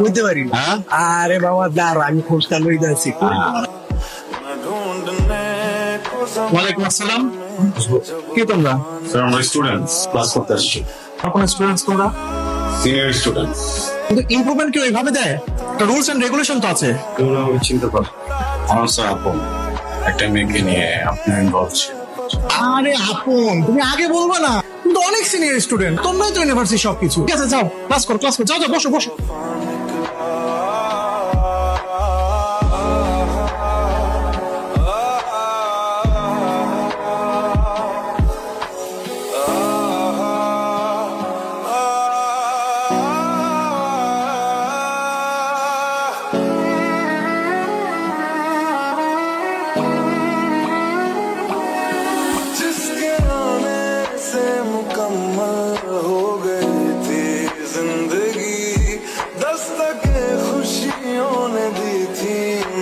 বুঝতে পারি হ্যাঁ? হ্যাঁ? আরে বাবা দাঁড়া আমি যাচ্ছি ওয়ালাইকুম আসসালাম। কে তোমরা? স্যার আমরা স্টুডেন্টস ক্লাস করতে আসছি। আপনার স্টুডেন্টস তোমরা? সিনিয়র স্টুডেন্টস কিন্তু ইমপ্রুভমেন্ট কেউ এইভাবে দেয়? একটা রুলস এন্ড রেগুলেশন তো আছে। তোমরা চিনতে পারো আমার স্যার আপন। একটা মেয়েকে নিয়ে আপনার ইনভলভ আরে আপন তুমি আগে বলবা না। অনেক সিনিয়র স্টুডেন্ট তোমরাই তো ইউনিভার্সিটি সবকিছু। ঠিক আছে, যাও ক্লাস করো ক্লাস করো, যাও যাও, বসো বসো।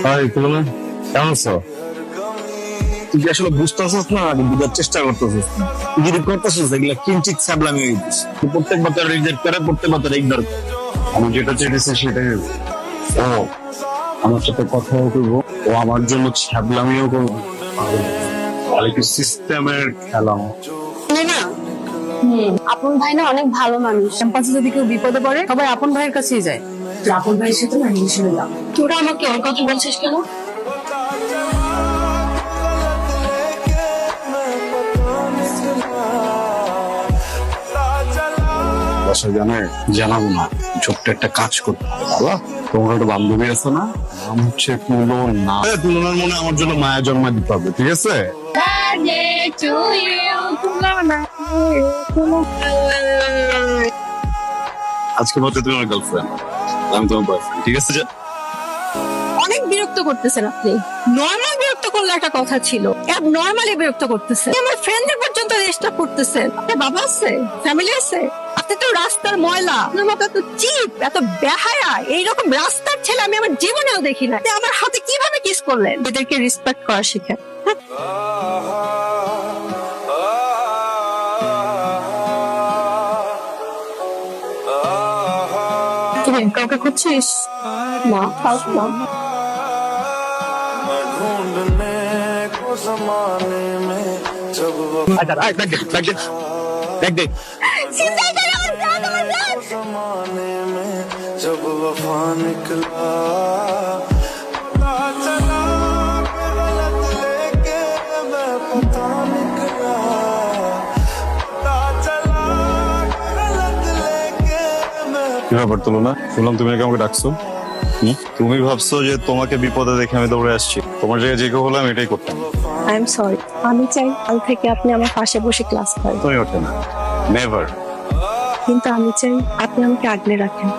হাই কেমন আছো? তুই কি আসলে বুঝতেছিস না? আমি বুঝার চেষ্টা করতেছিস। তুই যদি করতেছিস? এগুলা কিঞ্চিত সাবলামি হয়ে তুই প্রত্যেক বছর রিজেক্ট করে প্রত্যেক বছর ইগনোর আমি যেটা চেয়েছি সেটাই ও আমার সাথে কথাও করব ও আমার জন্য ছ্যাবলামিও করব। কোয়ালিটি সিস্টেমের খেলা? না আপন ভাই না অনেক ভালো মানুষ। ক্যাম্পাসে যদি কেউ বিপদে পড়ে সবাই আপন ভাইয়ের কাছেই যায়। আপন ভাইয়ের সাথে না হিসেবে দাও তোরা আমাকে ওর কথা বলছিস কেন? বাসা জানাব না ছোট্ট একটা কাজ করতে হবে বাবা তোমার একটা বান্ধবী আছে না? নাম হচ্ছে না। তুলনার মনে আমার জন্য মায়া জন্মা দিতে হবে ঠিক আছে? আজকে বলতে তুমি আমার গার্লফ্রেন্ড আমি তোমার বয়ফ্রেন্ড ঠিক আছে? বিরক্ত করতেছেন আপনি? নর্মাল বিরক্ত করলে একটা কথা ছিল। নর্মালি বিরক্ত করতেছে আমার ফ্রেন্ডদের পর্যন্ত ডিস্টার্ব করতেছেন। আপনার বাবা আছে? ফ্যামিলি আছে? আপনি তো রাস্তার ময়লা। এত চিপ এত বেহায়া এইরকম রাস্তার ছেলে আমি আমার জীবনেও দেখি না। আমার হাতে কীভাবে কিস করলেন? এদেরকে রেসপেক্ট করা শিখেন। কাউকে খুঁজছিস? না কাউকে না। ढूंढने को जमाने में जब वफा আচ্ছা আয় দেখ দেখ দেখ দেখ দেখ চিন্তাই করে আমার জান আমার জান जमाने में जब वफा निकला पता चला कि गलत लेके मैं पता निकला पता चला कि गलत लेके मैं কি ব্যাপার তুলো না শুনলাম তুমি নাকি আমাকে ডাকছো হুম? তুমি ভাবছ যে তোমাকে বিপদে দেখে আমি দৌড়ে আসছি। তোমার জায়গায় যে কেউ হলাম আমি এটাই করতাম। আই এম সরি আমি চাই কাল থেকে আপনি আমার পাশে বসে ক্লাস করেন। তুমি ওঠে না। নেভার কিন্তু আমি চাই আপনি আমাকে আগলে রাখেন।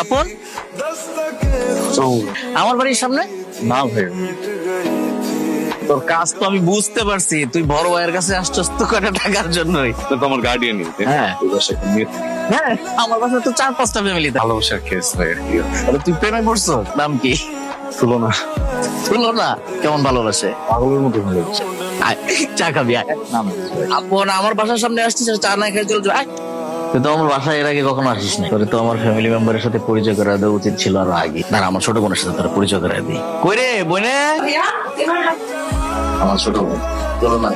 আপন? আমার বাড়ির সামনে? না ভাই। তোর কাজ তো আমি বুঝতে পারছি তুই বড় ভাইয়ের কাছে আসছস তো কয়টা টাকার জন্যই। তো তোমার গার্ডিয়ান হ্যাঁ। হ্যাঁ আমার কাছে তো চার পাঁচটা ফ্যামিলি ভালোবাসার কেস ভাই তুই প্রেমে পড়ছো নাম কি? তুলনা তুলনা কেমন ভালোবাসে? পাগলের মতো ভালোবাসে। চা খাবি আপন আমার বাসার সামনে আসছিস চা না খেয়ে চলে তুই তো আমার বাসায় এর আগে কখনো আসিস না তোরে তো আমার ফ্যামিলি মেম্বারের সাথে পরিচয় করা দেওয়া উচিত ছিল আরও আগে। না আমার ছোট বোনের সাথে তোর পরিচয় করা দিই। কই রে বইনে? আমার ছোট বোন। তোর না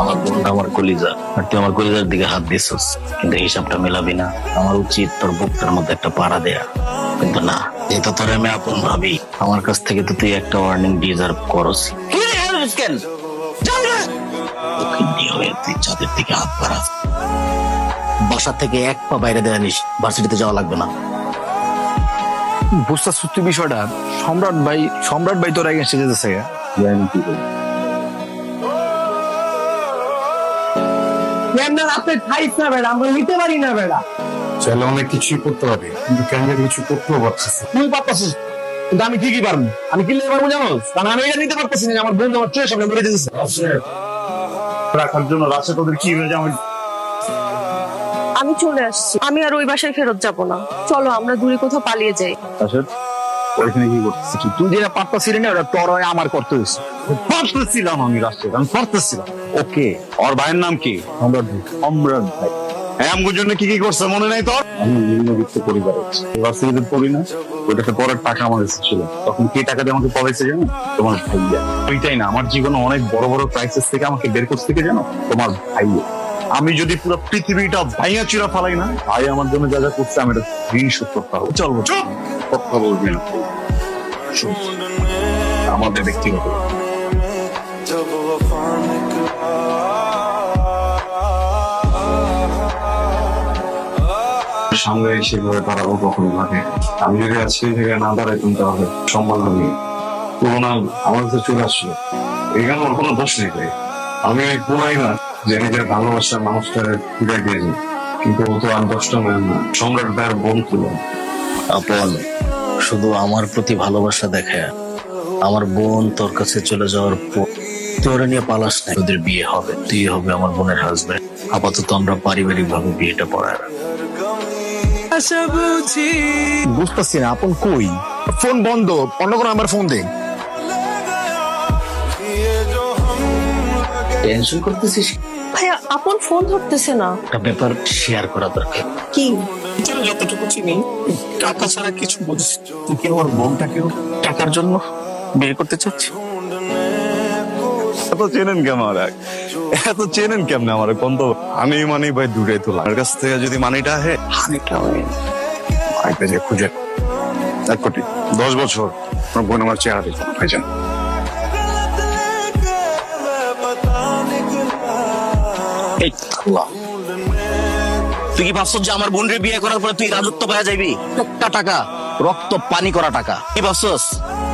আমার বোনটা আমার কলিজা। আর তুই আমার কলিজার দিকে হাত দিছিস। কিন্তু হিসাবটা মেলাবি না। আমার উচিত তোর বুকটার মধ্যে একটা পাড়া দেয়া। কিন্তু না যেহেতু তোর আমি আপন ভাবি আমার কাছ থেকে তো তুই একটা ওয়ার্নিং ডিজার্ভ করস। কেন? তুই চাঁদের দিকে হাত বাড়া। বাসা থেকে এক পা বাইরে দেওয়া নিস ভার্সিটিতে যাওয়া লাগবে না। বুঝতেছিস তুই বিষয়টা? সম্রাট ভাই সম্রাট ভাই তোর এগেন্স্টে যেতেছে জানি কি আপনি খাইস না বেড়া আমরা নিতে পারি না বেড়া। চাইলে অনেক কিছুই করতে পারি কিন্তু কিছু করতেও পারতেছি তুই পারতাছিস? কিন্তু আমি ঠিকই পারব। আমি কিনলে পারব জানো কারণ আমি এটা নিতে পারতেছি না আমার বন্ধু আমার চোখের সামনে মরে যেতেছে। রাখার জন্য রাশে তোদের কি হয়ে আমি আমি চলে আসছি। আমি আর ওই বাসায় ফেরত যাব না। চলো আমরা দূরে কোথাও পালিয়ে যাই। রাশেদ ওইখানে কি করতেছিস? তুই? যেটা পারতেছিলি না ওটা তোর হয়ে আমার করতে হয়েছে। পারতেছিলাম আমি রাশেদ আমি পারতেছিলাম। ওকে ওর ভাইয়ের নাম কি। সম্রাট ভাই। হ্যাঁ আমগুর জন্য কি কি করছে মনে নাই তোর? আমি নিম্নবিত্ত পরিবারে ইউনিভার্সিটিতে পড়ি না ওইটাতে পড়ার টাকা আমার কাছে ছিল। তখন কে টাকা দিয়ে আমাকে পড়াইছে জানো? তোমার ভাইয়া। ওইটাই না আমার জীবনে অনেক বড় বড় ক্রাইসিস থেকে আমাকে বের করতে থেকে জানো? তোমার ভাইয়া। আমি যদি পুরো পৃথিবীটা ভাইয়া চিরা ফালাই না ভাই আমার জন্য যা যা করছে আমি এটা ঋণ শোধ করতে হবে চলবো চুপ! কথা বলবি না। আমাদের ব্যক্তিগত। সামনে সেভাবে দাঁড়াবো কখনো লাগে। আমি যদি আজকে জায়গায় না দাঁড়াইতাম তাহলে সম্মান আমি তুলনা আমার কাছে চলে আসলো। এখানে ওর কোনো দোষ নেই ভাই। আমি কোনাই না, যে নিজের ভালোবাসার মানুষটা ফিরে দিয়েছি। কিন্তু ও তো আর দশটা নয় না। সম্রাট ভাইয়ের বোন তুলো আপন, শুধু আমার প্রতি ভালোবাসা দেখে। আমার বোন তোর কাছে চলে যাওয়ার পর তোরে নিয়ে পালাস না। তোদের বিয়ে হবে, তুই হবে আমার বোনের হাজবেন্ড আপাতত আমরা পারিবারিক ভাবে বিয়েটা পড়ায় বুঝতেছি না আপন কই? ফোন বন্ধ অন্য কোনো আমার ফোন দে। টেনশন করতেছিস? ভাইয়া আপন ফোন ধরতেছে না। একটা ব্যাপার শেয়ার করা দরকার। কি? যতটুকু চিনি? টাকা ছাড়া কিছু বুঝিস। তুই কি আমার বোনটাকেও টাকার জন্য বিয়ে করতে চাচ্ছি এত চেনেন কেমন আমার এত চেনেন কেমনে আমার? কোন তো আমি মানি ভাই দূরে তোলা আমার কাছ থেকে যদি মানিটা আহে হানিটা যে খুঁজে। এক কোটি দশ বছর। আমার বোন আমার চেহারা দেখো ভাইজান। এই আল্লাহ। তুই কি ভাবছ যে আমার বোনের বিয়ে করার পরে তুই রাজত্ব পাওয়া যাবি? একটা টাকা রক্ত পানি করা টাকা। কি ভাবছস?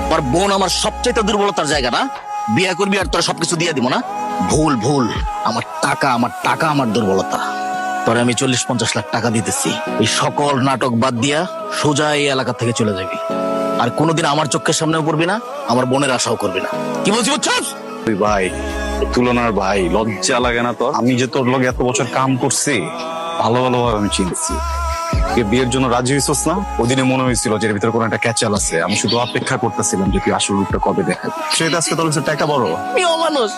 আমার বোন আমার সবচেয়ে দুর্বলতার জায়গা না? বিয়ে করবি আর তোরা সবকিছু দিয়ে দিব না? ভুল ভুল। আমার টাকা আমার টাকা আমার দুর্বলতা। তোরে আমি চল্লিশ পঞ্চাশ লাখ টাকা দিতেছি। এই সকল নাটক বাদ দিয়া সোজা এই এলাকা থেকে চলে যাবি। আর কোনোদিন আমার চোখের সামনেও পড়বি না আমার বোনের আশাও করবি না। কি বলছি বুঝছস? তুই ভাই তুলনার ভাই লজ্জা লাগে না তোর? আমি যে তোর লগে এত বছর কাম করছি ভালো ভালো ভাবে আমি চিনছি। বিয়ের জন্য রাজি হইছস না? ওদিনে মনে হয়েছিল যে এর ভিতরে কোনো একটা ক্যাচাল আছে। আমি শুধু অপেক্ষা করতেছিলাম যে তুই আসল রূপটা কবে দেখাবি। সেটা আজকে তোর কাছে টাকা বড়। আমি অমানুষ।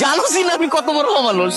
জানোসই না আমি কত বড় অমানুষ।